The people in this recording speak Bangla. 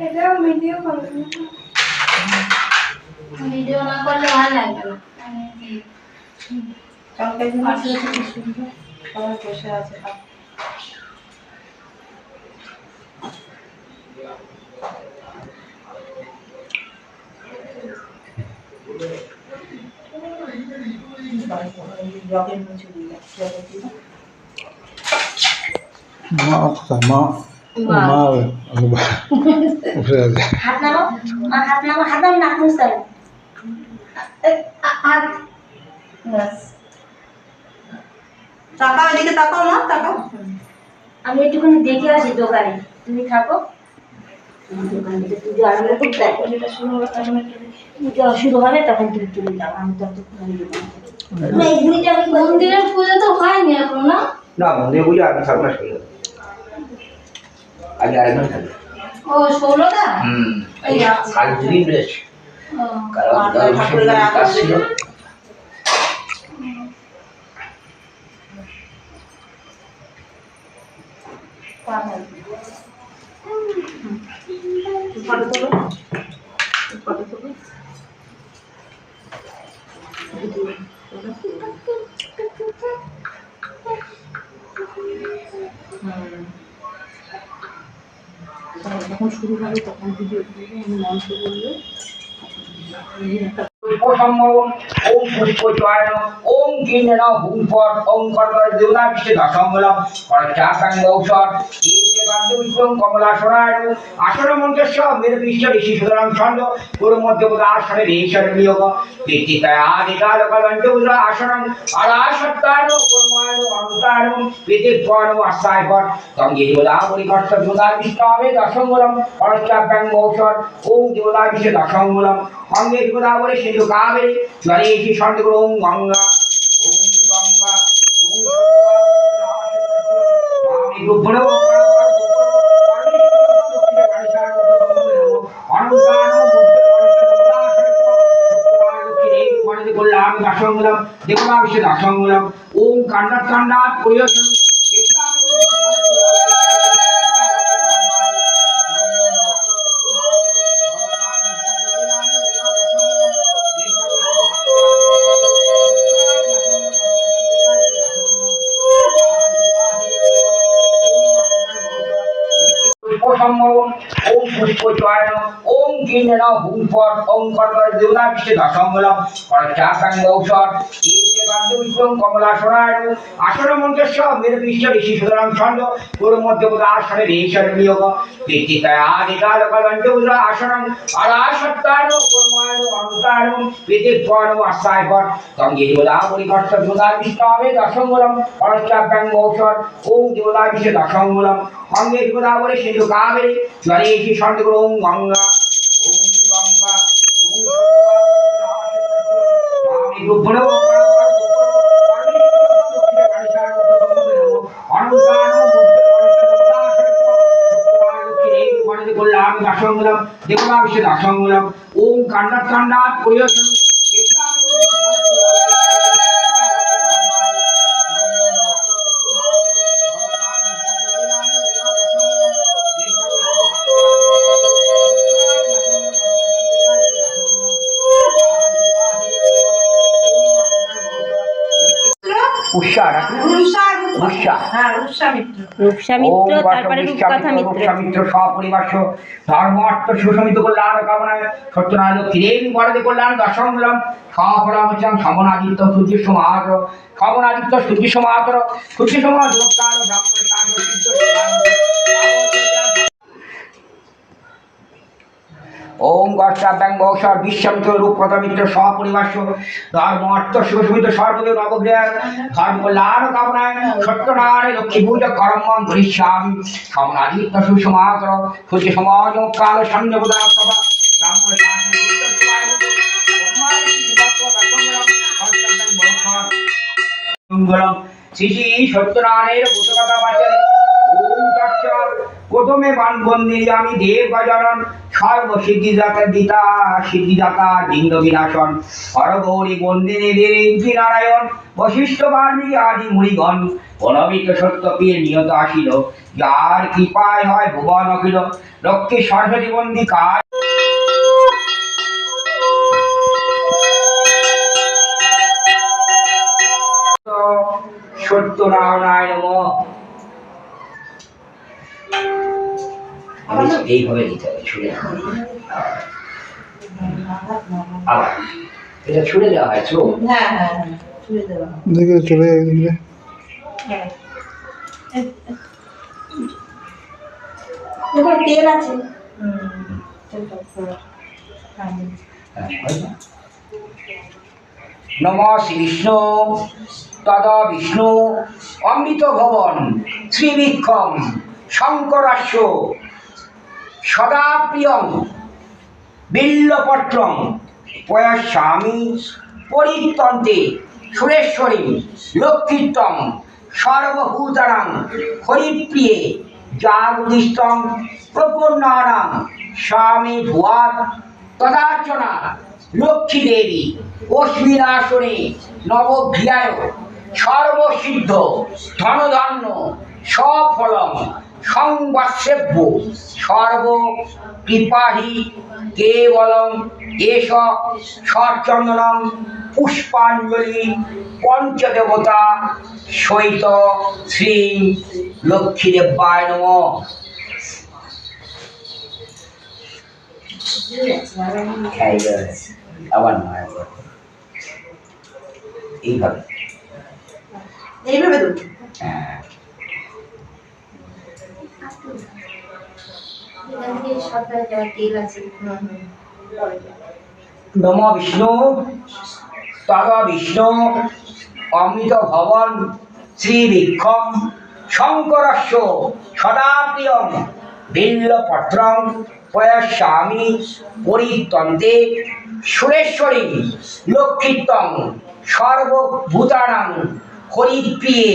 এটাও ভিডিও ভিডিও না করলে ভালো লাগবে কালকে যে মাসে আছে কি সুন্দর সবাই বসে আছে মুছে দিয়ে মা কোথায় মা মা। হাত নামো মা হাত নামো হাত নামো নাক মুছতে হাত। তাকাও এদিকে তাকাও মা তাকাও। আমি একটুখানি দেখে আসি দোকানে। তুমি থাকো। দোকান থেকে তুই আরাম করে দেখো যেটা শুরু হবে তখন একটু পুজো শুরু হবে তখন তুমি চলে যাও। আমি ততক্ষণ আমি মন্দিরের পুজো তো হয়নি এখন। না না মন্দির পুজো আগে থাকবে না আগে আরেকজন থাকবে ও ষোলোটা হুম। কাল দুদিন রয়েছে ঠাকুরের কাজ আকাশ ছিল। ফটো তোলো শুরু হবে তখন ভিডিও আমি মন্ত্র বললে, ওম ওম ওম ওম ওম ওম ওম কর্কর দেবতা বিশ্বে ওম ওম ঔষধ বাদ্য কমলা সোনায় আসন মন্ত্রস্য মেরু বিশ্ব ঋষি সুতরাং ছন্দ, গুরু মধ্য আসনে ঋষর বিয়োগ তিত্তিকায় আদিকাল উদ্রা আসনম আলা সত্তায় কর্মায় অন্তায় পর আস্তায় পর। তঙ্গে দেবতা পরিকর্ষ দেবতা বিষ্ণবে দশমূলম করচাকাং ঔষধ, ওম অঙ্গে দেবতা বলে সিন্ধু কাবেরী জলে এসে ওম গঙ্গা ওম গঙ্গা, ওম আমি দাসঙ্গুলম দেবতা বিশ্বে দাসঙ্গুলম ওম কান্ডাত কান্ডাত পরিবেশন পুষ্পসম্ভব ওম পুষ্পচয় ওম কিন্নন হুম পট ওম কর্কর দেবতা বিশ্বে করচাকাং ঔষধ বাদ্য কমলা সোনায় আসন মন্ত্রস্য মেরু বিশ্ব ঋষি সুতরাং ছন্দ গুরু মধ্য আসনে ঋষর বিয়োগ তিত্তিকায় আদিকাল কলন্ত আসনম আলা সত্তায় কর্মায় অন্তায় পেতে পর আস্তায় পর তঙ্গে দেবতা পরিকর্ষ দেবতা বলে সিন্ধু কাবেরী জলে এসে ওম গঙ্গা ওম গঙ্গা ওম রূপণ দেবতা বিশ্বে দাসঙ্গুলম ওম কান্ডাত কান্ডাত পরিবেশন উষা রূপসা। হ্যাঁ রূপসা মিত্র। রূপসা মিত্র তারপরে রূপকথা মিত্র মিত্র। সপরিবার্য ধর্ম অর্থ সুসমিত কল্যাণ কামনায় সত্যনারায়ণ দেবী বড়দে কল্যাণ দর্শন দিলাম সমনাদিত্য সূর্য সমাহার সমনাদিত্য সূর্য সমাহার সূর্য সমাহার যোগকাল ব্রাহ্মণ শাস্ত্র ওম গর্ষাব্যাং বৌসর বিশ্বমিত্র রূপপ্রদ মিত্র সপরিবার্য ধর্ম অর্থ সুসমিত সর্বদেব নবগ্রহ ধর্ম লক্ষ্মী পূজা করম ধরিষ্যামি। সমনাদিত্য সুসমাতর সূর্য সমাজ কাল শ্রী শ্রী সত্যনারায়ণের তৎসৎ প্রথমে বানবন্দি আমি দেব গজানন সর্বসিদ্ধিদাতা দিতা সিদ্ধিদাতা লিঙ্গ বিনাশন। হরগৌরী বন্দিনী দেবী নারায়ণ, বশিষ্ঠ বাল্মীকি আদি মুনিগণ অনবিত সত্য পীর নিয়ত আসিল। যার কৃপায় হয় ভুবন অখিল লক্ষ্মী সরস্বতী বন্দি কাজ সত্যনারায়ণ নম। এইভাবে দিতে হবে ছুড়ে আবার এটা ছুড়ে দেওয়া হয় চোখ হ্যাঁ হ্যাঁ হ্যাঁ। দেখে চলে যায় তেল আছে। নম শ্রী বিষ্ণু তদা বিষ্ণু অমৃত ভবন শ্রীবিক্ষম শঙ্করাস্য সদা প্রিয়ম বিল্লপত্রম পয়াস্বামী পরিতন্তে সুরেশ্বরী লক্ষ্মীত্তম সর্বভূতানাং হরিপ্রিয়ে, জাগদিষ্টম প্রপন্নানাং স্বামী ভুয়াত তদার্চনা লক্ষ্মী দেবী অশ্বিনাশনে নবভ্রিয়ায় সর্বসিদ্ধ, ধনধান্য, সফলম সংবাসেব্য সর্ব কৃপাহি কেবলম এষ সচন্দনম পুষ্পাঞ্জলি পঞ্চদেবতা সহিত শ্রী লক্ষ্মীদেবায় নম। আবার নয় এইভাবে। এইভাবে হ্যাঁ। নম বিষ্ণু তদ বিষ্ণু অমৃত ভবন শ্রী বিক্ষম শঙ্করস্য পরিতন্তে সুরেশ্বরী লক্ষ্মীত্তম সর্বভূতানাং হরিপ্রিয়ে